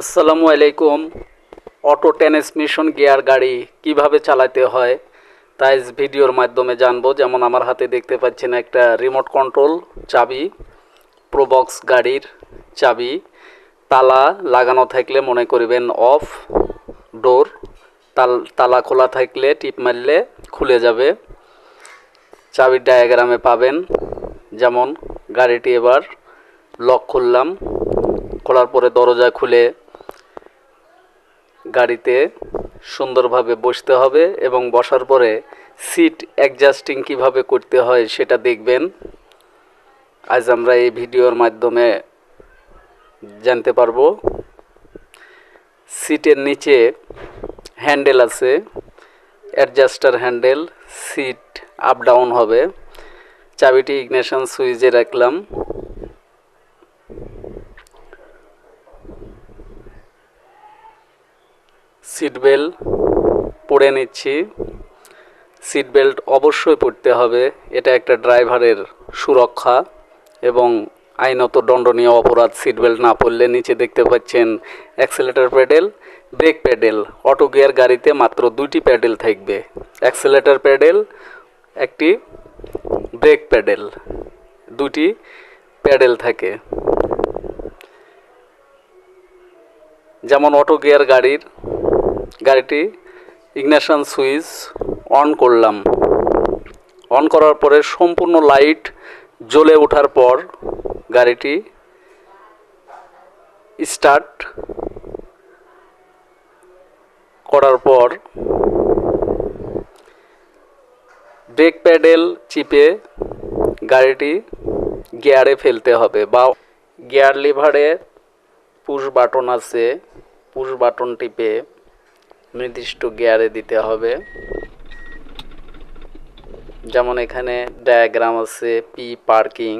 আসসালামু আলাইকুম। Auto transmission gear গাড়ি কীভাবে চালাতে হয় তাই ভিডিওর মাধ্যমে জানব। যেমন আমার হাতে দেখতে পাচ্ছেন একটা রিমোট কন্ট্রোল চাবি প্রোবক্স গাড়ির চাবি, তালা লাগানো থাকলে মনে করবেন অফ ডোর তাল, তালা খোলা থাকলে টিপ মারলে খুলে যাবে। চাবির ডায়াগ্রামে পাবেন, যেমন গাড়িটি এবার লক খুললাম, খোলার পরে দরজা খুলে গাড়িতে সুন্দরভাবে বসতে হবে এবং বসার পরে সিট অ্যাডজাস্টিং কীভাবে করতে হয় সেটা দেখবেন। আজ আমরা এই ভিডিওর মাধ্যমে জানতে পারব। সিটের নিচে হ্যান্ডেল আছে adjuster handle, seat up down হবে। চাবিটি ইগনেশন সুইচে রাখলাম। সিট বেল্ট পরে নিচ্ছি। সিট বেল্ট অবশ্যই পরতে হবে। এটা একটা ড্রাইভারের সুরক্ষা এবং আইনত দণ্ডনীয় অপরাধ সিট বেল্ট না পরলে নিচে দেখতে পাচ্ছেন accelerator pedal brake pedal auto gear গাড়িতে মাত্র দুইটি প্যাডেল থাকবে। অ্যাক্সেলেটার প্যাডেল একটি ব্রেক প্যাডেল দুটি প্যাডেল থাকে। যেমন অটো গিয়ার গাড়ির গাড়িটি ইগনিশন সুইচ অন করলাম। অন করার পরে সম্পূর্ণ লাইট জ্বলে ওঠার পর গাড়িটি স্টার্ট করার পর ব্রেক প্যাডেল চিপে গাড়িটি গিয়ারে ফেলতে হবে বা গিয়ার লিভারে পুশ বাটন আছে, পুশ বাটন টিপে নির্দিষ্ট গিয়ারে দিতে হবে। যেমন এখানে ডায়াগ্রাম আছে পি পার্কিং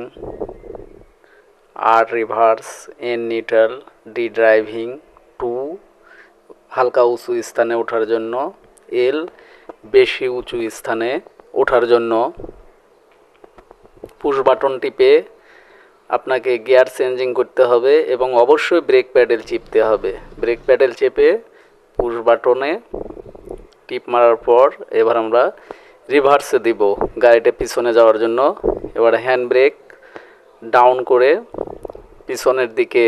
আর reverse N neutral D driving two হালকা উঁচু স্থানে ওঠার জন্য এল বেশি উঁচু স্থানে ওঠার জন্য। পুশ বাটন টিপে আপনাকে গিয়ার চেঞ্জিং করতে হবে এবং অবশ্যই ব্রেক প্যাডেল চিপতে হবে। ব্রেক প্যাডেল চেপে পুশ বাটনে টিপ মারার পর এবার আমরা রিভার্সে দিব গাড়িটা পিছনে যাওয়ার জন্য। এবার হ্যান্ড ব্রেক ডাউন করে পিছনের দিকে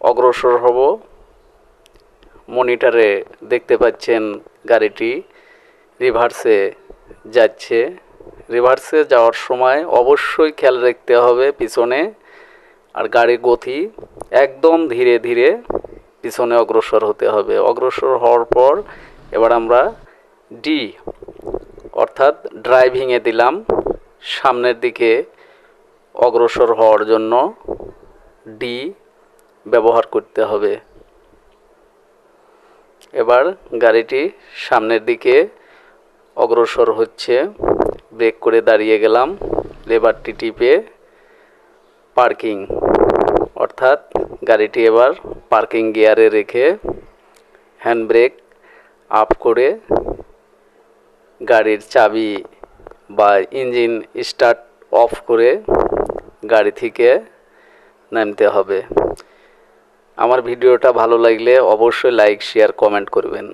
অগ্রসর হব। মনিটরে দেখতে পাচ্ছেন গাড়িটি রিভার্সে যাচ্ছে। রিভার্সে যাওয়ার সময় অবশ্যই খেয়াল রাখতে হবে পিছনে। আর গাড়ির গতি একদম ধীরে ধীরে পিছনে অগ্রসর হতে হবে। অগ্রসর হওয়ার পর এবার আমরা ডি অর্থাৎ ড্রাইভিংয়ে দিলাম। সামনের দিকে অগ্রসর হওয়ার জন্য ডি ব্যবহার করতে হবে। এবার গাড়িটি সামনের দিকে অগ্রসর হচ্ছে। ব্রেক করে দাঁড়িয়ে গেলাম। লেবারটি টিপে পার্কিং, অর্থাৎ গাড়িটি এবার পার্কিং গিয়ারে রেখে হ্যান্ড ব্রেক আপ করে গাড়ির চাবি বা ইঞ্জিন স্টার্ট অফ করে গাড়ি থেকে নামতে হবে। আমার ভিডিওটা ভালো লাগলে অবশ্যই লাইক, শেয়ার, কমেন্ট করবেন।